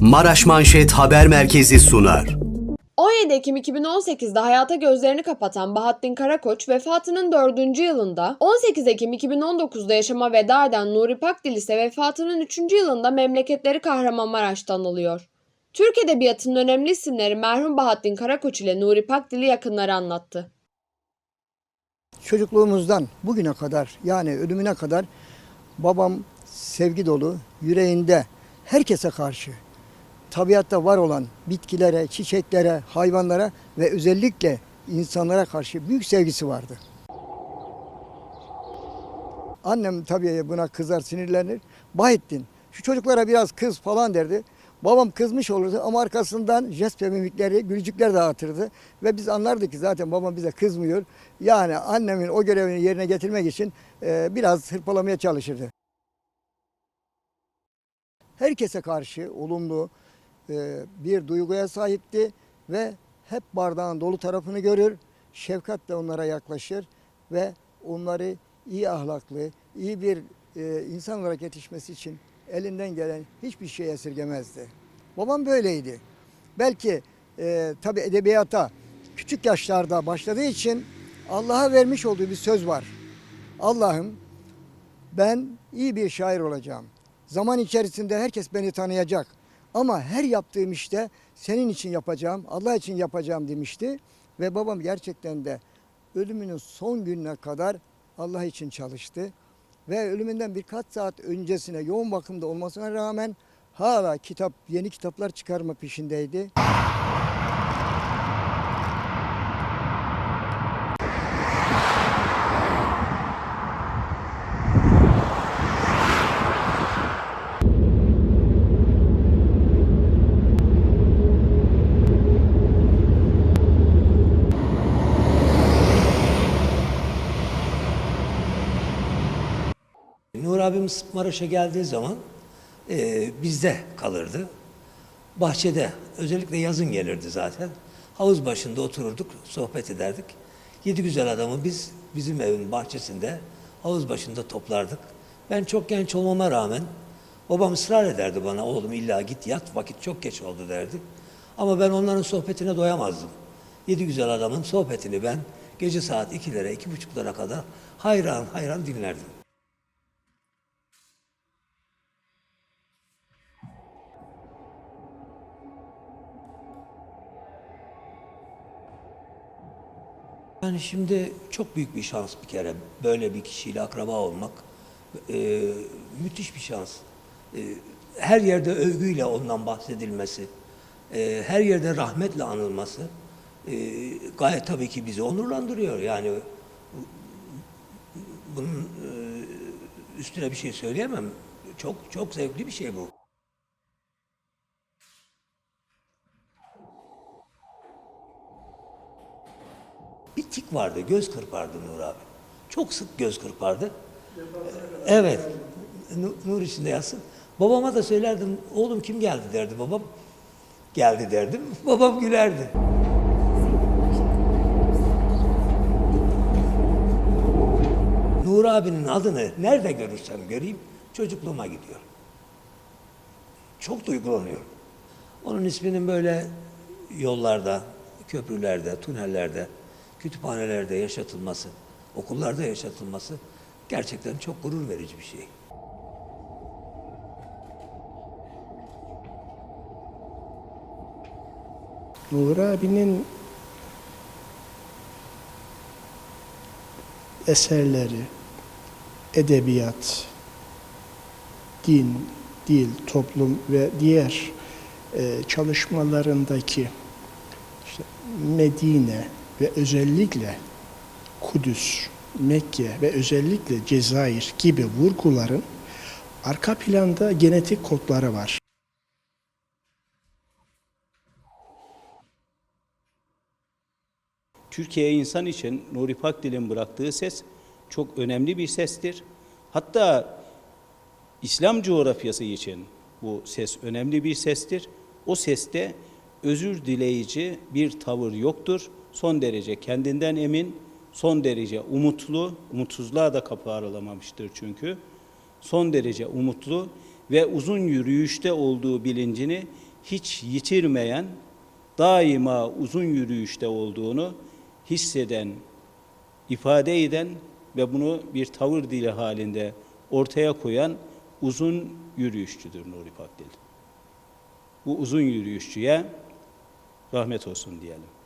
Maraş Manşet Haber Merkezi sunar. 17 Ekim 2018'de hayata gözlerini kapatan Bahattin Karakoç vefatının 4. yılında, 18 Ekim 2019'da yaşama veda eden Nuri Pakdil ise vefatının 3. yılında memleketleri Kahramanmaraş'ta anılıyor. Türk Edebiyatı'nın önemli isimleri merhum Bahattin Karakoç ile Nuri Pakdil'i yakınları anlattı. Çocukluğumuzdan bugüne kadar yani ölümüne kadar babam sevgi dolu, yüreğinde herkese karşı tabiatta var olan bitkilere, çiçeklere, hayvanlara ve özellikle insanlara karşı büyük sevgisi vardı. Annem tabii buna kızar, sinirlenir. Bahettin, şu çocuklara biraz kız falan derdi. Babam kızmış olurdu ama arkasından jest ve mimikleri, gülücükler dağıtırdı. Ve biz anlardık ki zaten babam bize kızmıyor. Yani annemin o görevini yerine getirmek için e, biraz hırpalamaya çalışırdı. Herkese karşı olumlu e, bir duyguya sahipti ve hep bardağın dolu tarafını görür, şefkatle onlara yaklaşır ve onları iyi ahlaklı, iyi bir e, insan olarak yetişmesi için elinden gelen hiçbir şey esirgemezdi. Babam böyleydi. Belki e, tabi edebiyata küçük yaşlarda başladığı için Allah'a vermiş olduğu bir söz var. Allah'ım ben iyi bir şair olacağım. Zaman içerisinde herkes beni tanıyacak. Ama her yaptığım işte senin için yapacağım, Allah için yapacağım demişti. Ve babam gerçekten de ölümünün son gününe kadar Allah için çalıştı. Ve ölümünden birkaç saat öncesine yoğun bakımda olmasına rağmen hala kitap, yeni kitaplar çıkarma peşindeydi. Nur abimiz Maraş'a geldiği zaman e, bizde kalırdı. Bahçede, özellikle yazın gelirdi zaten. Havuz başında otururduk, sohbet ederdik. Yedi güzel adamı biz bizim evin bahçesinde havuz başında toplardık. Ben çok genç olmama rağmen babam ısrar ederdi bana oğlum illa git yat vakit çok geç oldu derdi. Ama ben onların sohbetine doyamazdım. Yedi güzel adamın sohbetini ben gece saat ikilere, iki buçuklara kadar hayran hayran dinlerdim. Yani şimdi çok büyük bir şans bir kere böyle bir kişiyle akraba olmak. Ee, müthiş bir şans. Ee, her yerde övgüyle ondan bahsedilmesi, e, her yerde rahmetle anılması e, gayet tabii ki bizi onurlandırıyor. Yani bu- bunun e, üstüne bir şey söyleyemem. Çok çok zevkli bir şey bu. Tik vardı, göz kırpardı Nur abi. Çok sık göz kırpardı. Evet, Nu- Nur içinde yatsın. Babama da söylerdim, oğlum kim geldi derdi babam. Geldi derdim, babam gülerdi. Nur abinin adını nerede görürsem göreyim, çocukluğuma gidiyor. Çok duygulanıyorum. Onun isminin böyle yollarda, köprülerde, tünellerde, kütüphanelerde yaşatılması, okullarda yaşatılması gerçekten çok gurur verici bir şey. Nur abinin eserleri, edebiyat, din, dil, toplum ve diğer e, çalışmalarındaki işte Medine ve özellikle Kudüs, Mekke ve özellikle Cezayir gibi vurguların arka planda genetik kodları var. Türkiye insan için Nuri Pakdil'in bıraktığı ses çok önemli bir sestir. Hatta İslam coğrafyası için bu ses önemli bir sestir. O seste özür dileyici bir tavır yoktur. Son derece kendinden emin, son derece umutlu, umutsuzluğa da kapı aralamamıştır çünkü. Son derece umutlu ve uzun yürüyüşte olduğu bilincini hiç yitirmeyen, daima uzun yürüyüşte olduğunu hisseden, ifade eden ve bunu bir tavır dili halinde ortaya koyan uzun yürüyüşçüdür Nuri Pakdil. Bu uzun yürüyüşçüye rahmet olsun diyelim.